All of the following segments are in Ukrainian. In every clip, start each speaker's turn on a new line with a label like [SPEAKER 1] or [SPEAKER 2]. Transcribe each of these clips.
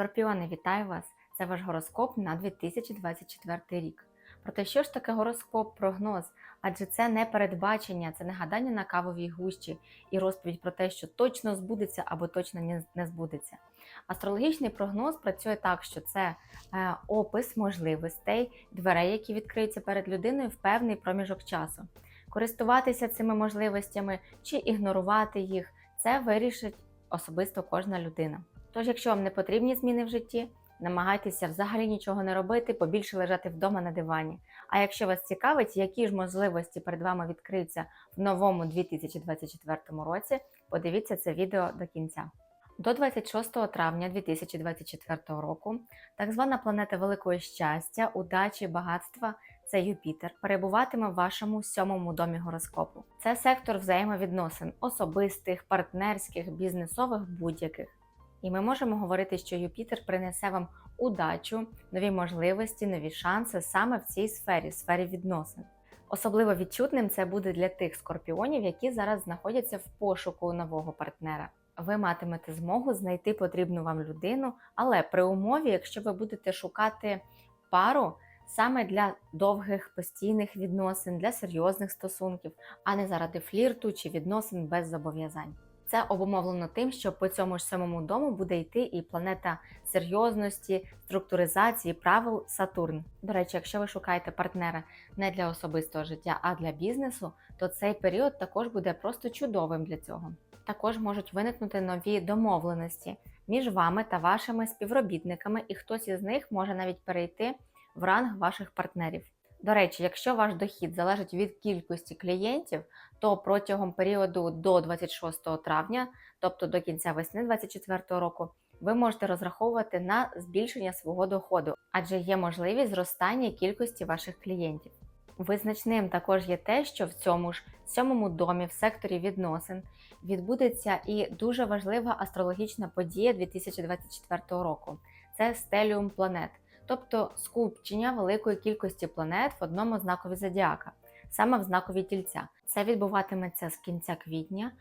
[SPEAKER 1] Скорпіони, вітаю вас! Це ваш гороскоп на 2024 рік. Проте, що ж таке гороскоп, прогноз? Адже це не передбачення, це не гадання на кавовій гущі і розповідь про те, що точно збудеться або точно не- збудеться. Астрологічний прогноз працює так, що це е, опис можливостей, дверей, які відкриються перед людиною в певний проміжок часу. Користуватися цими можливостями чи ігнорувати їх це вирішить особисто кожна людина. Тож, якщо вам не потрібні зміни в житті, намагайтеся взагалі нічого не робити, побільше лежати вдома на дивані. А якщо вас цікавить, які ж можливості перед вами відкриються в новому 2024 році, подивіться це відео до кінця. До 26 травня 2024 року так звана планета великого щастя, удачі, багатства це Юпітер, перебуватиме в вашому сьомому домі гороскопу. Це сектор взаємовідносин особистих, партнерських, бізнесових, будь-яких. І ми можемо говорити, що Юпітер принесе вам удачу, нові можливості, нові шанси саме в цій сфері, сфері відносин. Особливо відчутним це буде для тих скорпіонів, які зараз знаходяться в пошуку нового партнера. Ви матимете змогу знайти потрібну вам людину, але при умові, якщо ви будете шукати пару саме для довгих постійних відносин, для серйозних стосунків, а не заради флірту чи відносин без зобов'язань. Це обумовлено тим, що по цьому ж самому дому буде йти і планета серйозності, структуризації, правил Сатурн. До речі, якщо ви шукаєте партнера не для особистого життя, а для бізнесу, то цей період також буде просто чудовим для цього. Також можуть виникнути нові домовленості між вами та вашими співробітниками, і хтось із них може навіть перейти в ранг ваших партнерів. До речі, якщо ваш дохід залежить від кількості клієнтів, то протягом періоду до 26 травня, тобто до кінця весни 2024 року, ви можете розраховувати на збільшення свого доходу, адже є можливість зростання кількості ваших клієнтів. Визначним також є те, що в цьому ж сьомому домі, в секторі відносин, відбудеться і дуже важлива астрологічна подія 2024 року це стеліум планет, тобто скупчення великої кількості планет в одному знакові зодіака, саме в знакові тільця. Це відбуватиметься з кінця квітня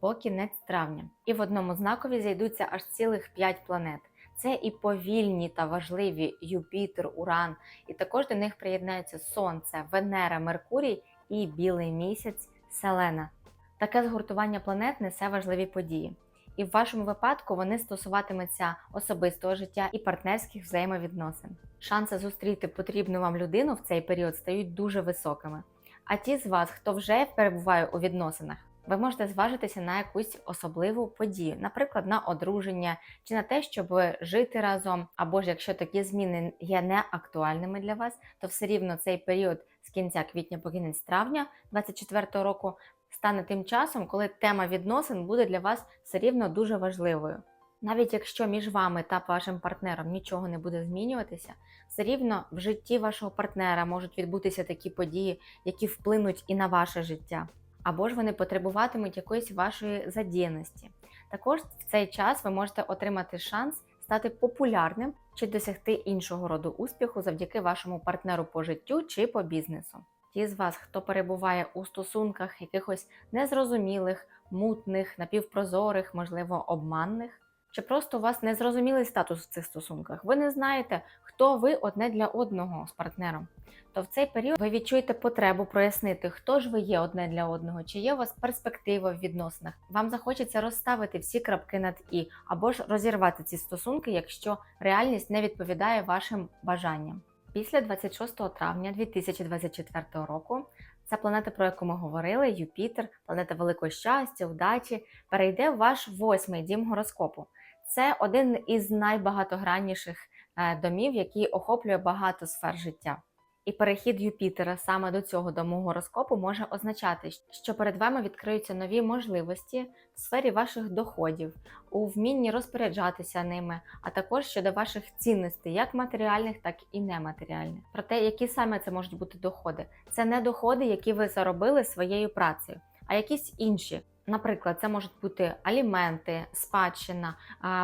[SPEAKER 1] по кінець травня. І в одному знакові зійдуться аж цілих 5 планет. Це і повільні та важливі Юпітер, Уран, і також до них приєднаються Сонце, Венера, Меркурій і білий місяць Селена. Таке згуртування планет несе важливі події. І в вашому випадку вони стосуватимуться особистого життя і партнерських взаємовідносин. Шанси зустріти потрібну вам людину в цей період стають дуже високими. А ті з вас, хто вже перебуває у відносинах, ви можете зважитися на якусь особливу подію, наприклад, на одруження чи на те, щоб жити разом, або ж якщо такі зміни є не актуальними для вас, то все рівно цей період з кінця квітня по кінець травня 2024 року стане тим часом, коли тема відносин буде для вас все рівно дуже важливою. Навіть якщо між вами та вашим партнером нічого не буде змінюватися, все рівно в житті вашого партнера можуть відбутися такі події, які вплинуть і на ваше життя, або ж вони потребуватимуть якоїсь вашої задіяності. Також в цей час ви можете отримати шанс стати популярним чи досягти іншого роду успіху завдяки вашому партнеру по життю чи по бізнесу. Ті з вас, хто перебуває у стосунках якихось незрозумілих, мутних, напівпрозорих, можливо, обманних, чи просто у вас незрозумілий статус в цих стосунках, ви не знаєте, хто ви одне для одного з партнером. То в цей період ви відчуєте потребу прояснити, хто ж ви є одне для одного, чи є у вас перспектива в відносинах. Вам захочеться розставити всі крапки над і або ж розірвати ці стосунки, якщо реальність не відповідає вашим бажанням. Після 26 травня 2024 року ця планета, про яку ми говорили, Юпітер, планета великого щастя, удачі, перейде в ваш восьмий дім гороскопу. Це один із найбагатогранніших е, домів, який охоплює багато сфер життя. І перехід Юпітера саме до цього дому гороскопу може означати, що перед вами відкриються нові можливості в сфері ваших доходів, у вмінні розпоряджатися ними, а також щодо ваших цінностей, як матеріальних, так і нематеріальних. Проте, які саме це можуть бути доходи? Це не доходи, які ви заробили своєю працею, а якісь інші. Наприклад, це можуть бути аліменти, спадщина,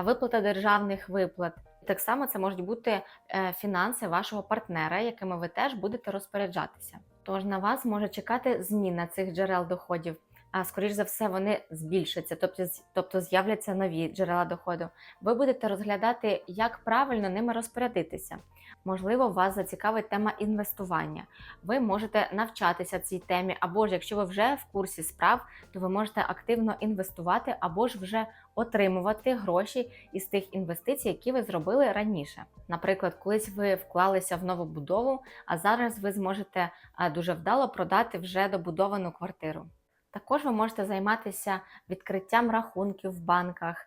[SPEAKER 1] виплата державних виплат. Так само це можуть бути е, фінанси вашого партнера, якими ви теж будете розпоряджатися. Тож на вас може чекати зміна цих джерел доходів. А скоріш за все, вони збільшаться, тобто, тобто з'являться нові джерела доходу. Ви будете розглядати, як правильно ними розпорядитися. Можливо, вас зацікавить тема інвестування. Ви можете навчатися цій темі, або ж якщо ви вже в курсі справ, то ви можете активно інвестувати, або ж вже отримувати гроші із тих інвестицій, які ви зробили раніше. Наприклад, колись ви вклалися в нову будову, а зараз ви зможете дуже вдало продати вже добудовану квартиру. Також ви можете займатися відкриттям рахунків в банках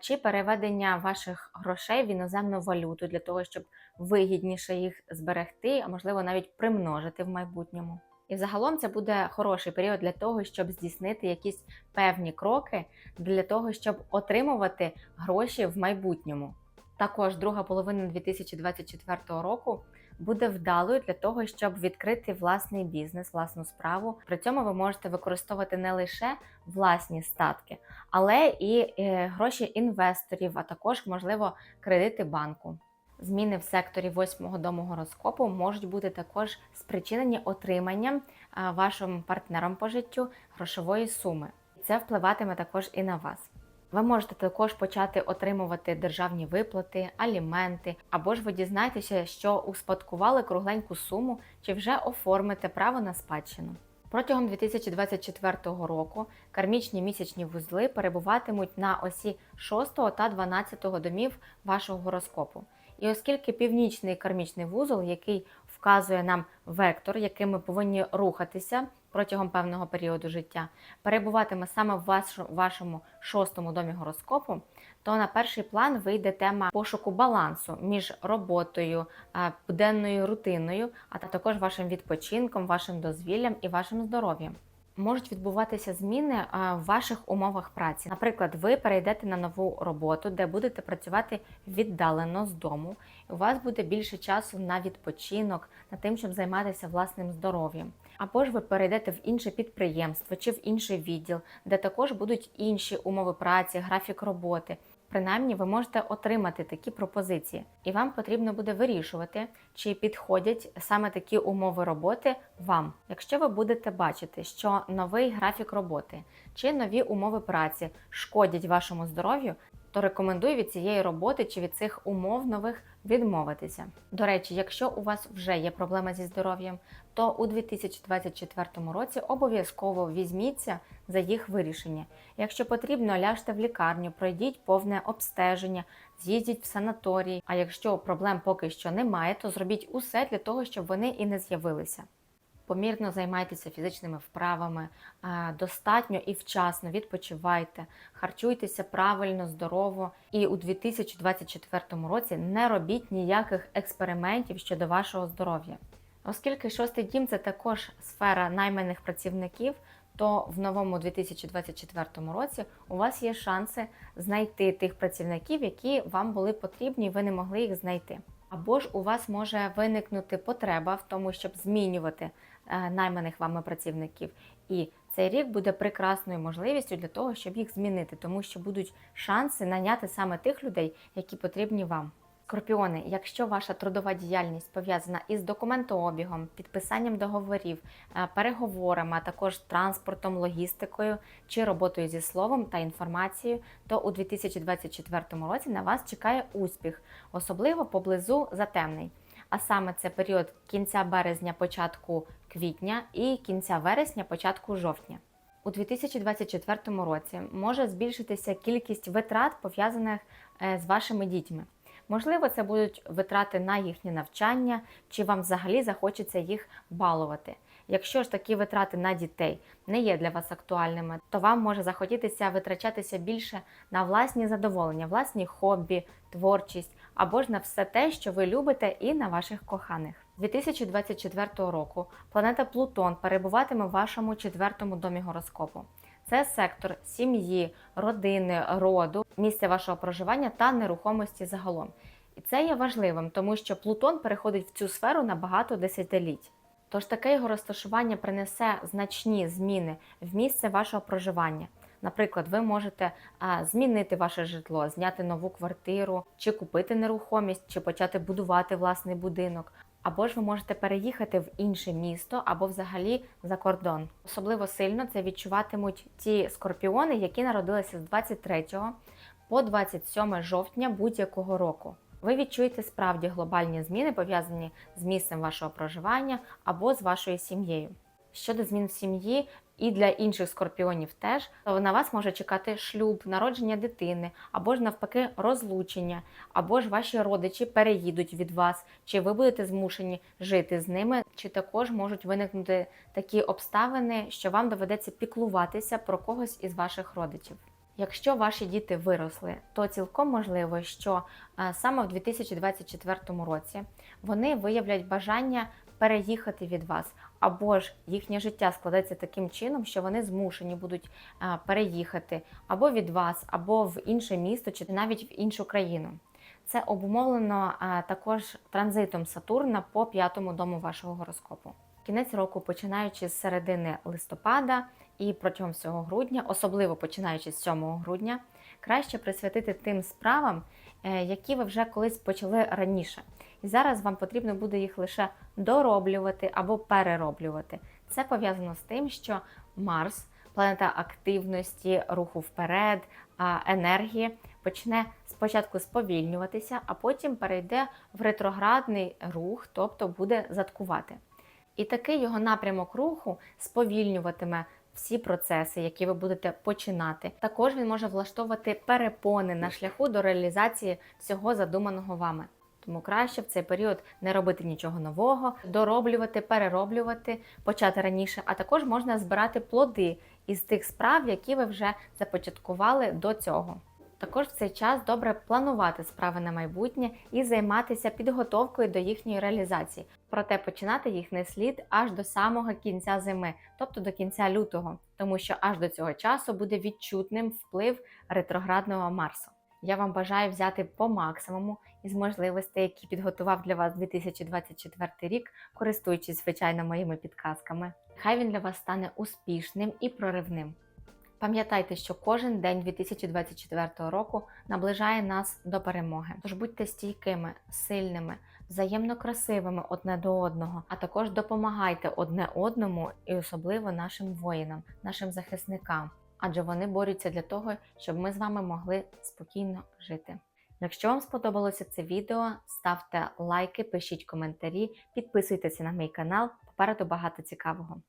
[SPEAKER 1] чи переведення ваших грошей в іноземну валюту для того, щоб вигідніше їх зберегти, а можливо навіть примножити в майбутньому. І загалом це буде хороший період для того, щоб здійснити якісь певні кроки для того, щоб отримувати гроші в майбутньому. Також друга половина 2024 року буде вдалою для того, щоб відкрити власний бізнес, власну справу. При цьому ви можете використовувати не лише власні статки, але і е, гроші інвесторів, а також, можливо, кредити банку. Зміни в секторі восьмого дому гороскопу можуть бути також спричинені отриманням вашим партнером по життю грошової суми. Це впливатиме також і на вас. Ви можете також почати отримувати державні виплати, аліменти, або ж ви дізнаєтеся, що успадкували кругленьку суму чи вже оформите право на спадщину. Протягом 2024 року кармічні місячні вузли перебуватимуть на осі 6 та 12 домів вашого гороскопу. І оскільки північний кармічний вузол, який вказує нам вектор, яким ми повинні рухатися протягом певного періоду життя, перебуватиме саме в вашому шостому домі гороскопу, то на перший план вийде тема пошуку балансу між роботою, буденною рутиною, а також вашим відпочинком, вашим дозвіллям і вашим здоров'ям. Можуть відбуватися зміни в ваших умовах праці. Наприклад, ви перейдете на нову роботу, де будете працювати віддалено з дому. І у вас буде більше часу на відпочинок, на тим, щоб займатися власним здоров'ям. Або ж ви перейдете в інше підприємство чи в інший відділ, де також будуть інші умови праці, графік роботи. Принаймні, ви можете отримати такі пропозиції, і вам потрібно буде вирішувати, чи підходять саме такі умови роботи вам. Якщо ви будете бачити, що новий графік роботи чи нові умови праці шкодять вашому здоров'ю, то рекомендую від цієї роботи чи від цих умов нових відмовитися. До речі, якщо у вас вже є проблема зі здоров'ям, то у 2024 році обов'язково візьміться за їх вирішення. Якщо потрібно, ляжте в лікарню, пройдіть повне обстеження, з'їздіть в санаторій. А якщо проблем поки що немає, то зробіть усе для того, щоб вони і не з'явилися. Помірно займайтеся фізичними вправами, достатньо і вчасно відпочивайте, харчуйтеся правильно, здорово. І у 2024 році не робіть ніяких експериментів щодо вашого здоров'я. Оскільки шостий дім це також сфера найманих працівників, то в новому 2024 році у вас є шанси знайти тих працівників, які вам були потрібні, і ви не могли їх знайти. Або ж у вас може виникнути потреба в тому, щоб змінювати е, найманих вами працівників. І цей рік буде прекрасною можливістю для того, щоб їх змінити, тому що будуть шанси наняти саме тих людей, які потрібні вам. Скорпіони, якщо ваша трудова діяльність пов'язана із документообігом, підписанням договорів, е, переговорами, а також транспортом, логістикою чи роботою зі словом та інформацією, то у 2024 році на вас чекає успіх, особливо поблизу затемнень. А саме це період кінця березня, початку квітня і кінця вересня, початку жовтня. У 2024 році може збільшитися кількість витрат, пов'язаних е, з вашими дітьми. Можливо, це будуть витрати на їхнє навчання, чи вам взагалі захочеться їх балувати. Якщо ж такі витрати на дітей не є для вас актуальними, то вам може захотітися витрачатися більше на власні задоволення, власні хобі, творчість або ж на все те, що ви любите, і на ваших коханих. З 2024 року планета Плутон перебуватиме в вашому четвертому домі гороскопу. Це сектор сім'ї, родини, роду, місця вашого проживання та нерухомості загалом. І це є важливим, тому що Плутон переходить в цю сферу на багато десятиліть. Тож таке його розташування принесе значні зміни в місце вашого проживання. Наприклад, ви можете змінити ваше житло, зняти нову квартиру, чи купити нерухомість, чи почати будувати власний будинок. Або ж ви можете переїхати в інше місто або взагалі за кордон. Особливо сильно це відчуватимуть ті скорпіони, які народилися з 23 по 27 жовтня будь-якого року. Ви відчуєте справді глобальні зміни, пов'язані з місцем вашого проживання або з вашою сім'єю. Щодо змін в сім'ї і для інших скорпіонів теж, то на вас може чекати шлюб, народження дитини, або ж навпаки розлучення, або ж ваші родичі переїдуть від вас, чи ви будете змушені жити з ними, чи також можуть виникнути такі обставини, що вам доведеться піклуватися про когось із ваших родичів. Якщо ваші діти виросли, то цілком можливо, що е, саме в 2024 році вони виявлять бажання переїхати від вас, або ж їхнє життя складеться таким чином, що вони змушені будуть е, переїхати або від вас, або в інше місто, чи навіть в іншу країну. Це обумовлено е, також транзитом Сатурна по п'ятому дому вашого гороскопу. Кінець року, починаючи з середини листопада і протягом всього грудня, особливо починаючи з 7 грудня, краще присвятити тим справам, е, які ви вже колись почали раніше. І зараз вам потрібно буде їх лише дороблювати або перероблювати. Це пов'язано з тим, що Марс, планета активності, руху вперед, енергії, почне спочатку сповільнюватися, а потім перейде в ретроградний рух, тобто буде заткувати. І такий його напрямок руху сповільнюватиме всі процеси, які ви будете починати. Також він може влаштовувати перепони на шляху до реалізації всього задуманого вами. Тому краще в цей період не робити нічого нового, дороблювати, перероблювати, почати раніше, а також можна збирати плоди із тих справ, які ви вже започаткували до цього. Також в цей час добре планувати справи на майбутнє і займатися підготовкою до їхньої реалізації. Проте починати їх не слід аж до самого кінця зими, тобто до кінця лютого, тому що аж до цього часу буде відчутним вплив ретроградного Марсу. Я вам бажаю взяти по максимуму із можливостей, які підготував для вас 2024 рік, користуючись звичайно моїми підказками. Хай він для вас стане успішним і проривним. Пам'ятайте, що кожен день 2024 року наближає нас до перемоги. Тож будьте стійкими, сильними, взаємно красивими одне до одного, а також допомагайте одне одному і особливо нашим воїнам, нашим захисникам, адже вони борються для того, щоб ми з вами могли спокійно жити. Якщо вам сподобалося це відео, ставте лайки, пишіть коментарі, підписуйтеся на мій канал. Попереду багато цікавого.